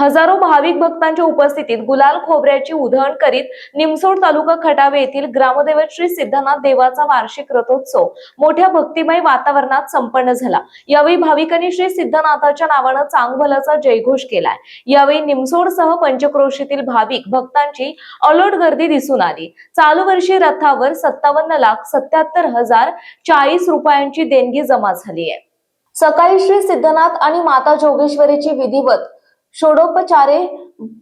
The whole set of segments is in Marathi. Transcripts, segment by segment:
हजारो भाविक भक्तांच्या उपस्थितीत गुलाल खोबऱ्याची उधळण करीत निमसोड तालुका खटावे येथील ग्रामदैवत श्री सिद्धनाथ देवाचा वार्षिक रथोत्सव मोठ्या भक्तिमय वातावरणात संपन्न झाला. यावेळी भाविकांनी श्री सिद्धनाथाच्या नावानं चांगभलाचा जयघोष केलाय. यावेळी निमसोडसह पंचक्रोशीतील भाविक भक्तांची अलोट गर्दी दिसून आली. चालू वर्षी रथावर सत्तावन्न लाख सत्याहत्तर हजार चाळीस रुपयांची देणगी जमा झाली आहे. सकाळी श्री सिद्धनाथ आणि माता जोगेश्वरीची विधिवत षोडोपचारे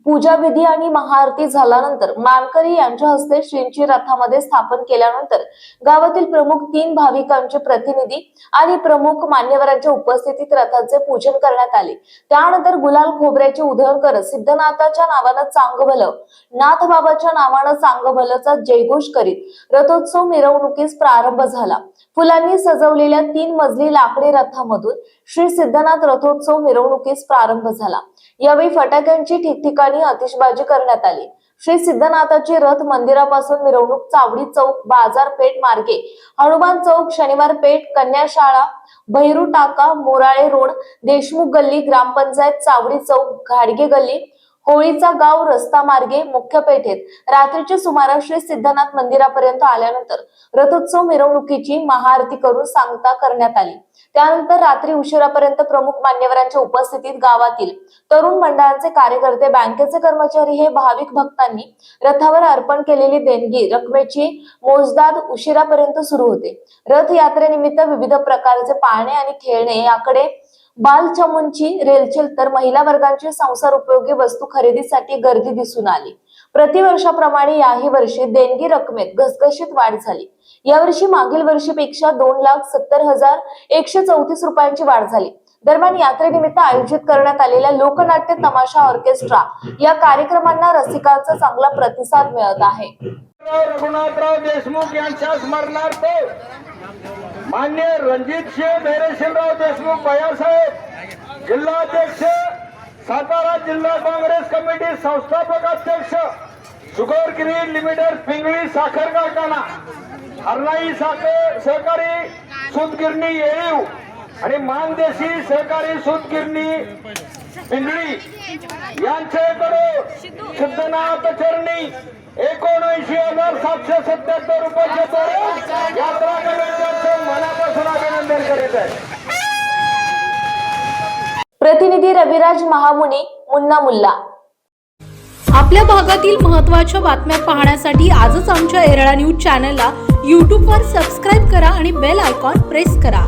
पूजा विधी आणि महाआरती झाल्यानंतर मानकरी यांच्या हस्ते श्रींची रथामध्ये स्थापन केल्यानंतर गावातील प्रमुख तीन भाविकांचे प्रतिनिधी आणि प्रमुख मान्यवरांच्या उपस्थितीत रथाचे पूजन करण्यात आले. त्यानंतर गुलाल खोबऱ्याचे उधळण करत सिद्धनाथाच्या नावानं चांगभलं नाथबाबाच्या नावानं चांगभलचा जयघोष करीत रथोत्सव मिरवणुकीस प्रारंभ झाला. फुलांनी सजवलेल्या तीन मजली लाकडी रथामधून श्री सिद्धनाथ रथोत्सव मिरवणुकीस प्रारंभ झाला. यावेळी फटाक्यांची ठिकठिकाणी आतिषबाजी करण्यात आली. श्री सिद्धनाथाची रथ मंदिरापासून मिरवणूक चावडी चौक बाजारपेठ मार्गे. हनुमान चौक शनिवार पेठ कन्याशाळा भैरू टाका मोराळे रोड देशमुख गल्ली ग्रामपंचायत चावडी चौक घाडगे गल्ली होळीचा गाव रस्ता मार्गे मुख्य पेठेत. रात्रीच्या सुमारास श्री सिद्धनाथ मंदिरापर्यंत आल्यानंतर रथोत्सव मिरवणुकीची महाआरती करून सांगता करण्यात आली. त्यानंतर रात्री उशिरापर्यंत प्रमुख मान्यवरांच्या उपस्थितीत गावातील तरुण मंडळांचे कार्यकर्ते बँकेचे कर्मचारी हे भाविक भक्तांनी रथावर अर्पण केलेली देणगी रकमेची मोजदाद उशिरापर्यंत सुरू होते. रथ यात्रेनिमित्त विविध प्रकारचे पाळणे आणि खेळणे याकडे बालचमूंची रेलचेल तर महिला वर्गांची संसार उपयोगी वस्तू खरेदीसाठी गर्दी दिसून आली. प्रतिवर्षाप्रमाणे याही वर्षी देणगी रकमेत घसघशीत वाढ झाली. यावर्षी मागील वर्षीपेक्षा दोन लाख सत्तर हजार एकशे चौतीस रुपयांची वाढ झाली. दरम्यान यात्रेनिमित्त आयोजित करण्यात आलेल्या लोकनाट्य तमाशा ऑर्केस्ट्रा या कार्यक्रमांना रसिकांचा चांगला प्रतिसाद मिळत आहे. रघुनाथराव देशमुख यांच्या स्मरणार्थ मान्य रणजित सिंह धैर्यशीलराव देशमुख भैयासाहेब जिल्हाध्यक्ष सातारा जिल्हा काँग्रेस कमिटी संस्थापक अध्यक्ष शुगर लिमिटेड पिंगळी साखर कारखाना हरनाई साखर सहकारी सुतगिरणी येळीव आणि मानदेशी सहकारी सूतगिरणी पिंगळी यांच्याकडे सिद्धनाथ चरणी एकोणऐंशी हजार सातशे सत्याहत्तर रुपयाचे दर यात्रा कमिटीचं मनापासून अभिनंदन करीत आहे प्रतिनिधी रविराज महामुनी मुन्ना मुल्ला. आपल्या भागातील महत्त्वाच्या बातम्या पाहण्यासाठी आजच आमच्या एरळा न्यूज चॅनलला यूट्यूबवर सबस्क्राईब करा आणि बेल आयकॉन प्रेस करा.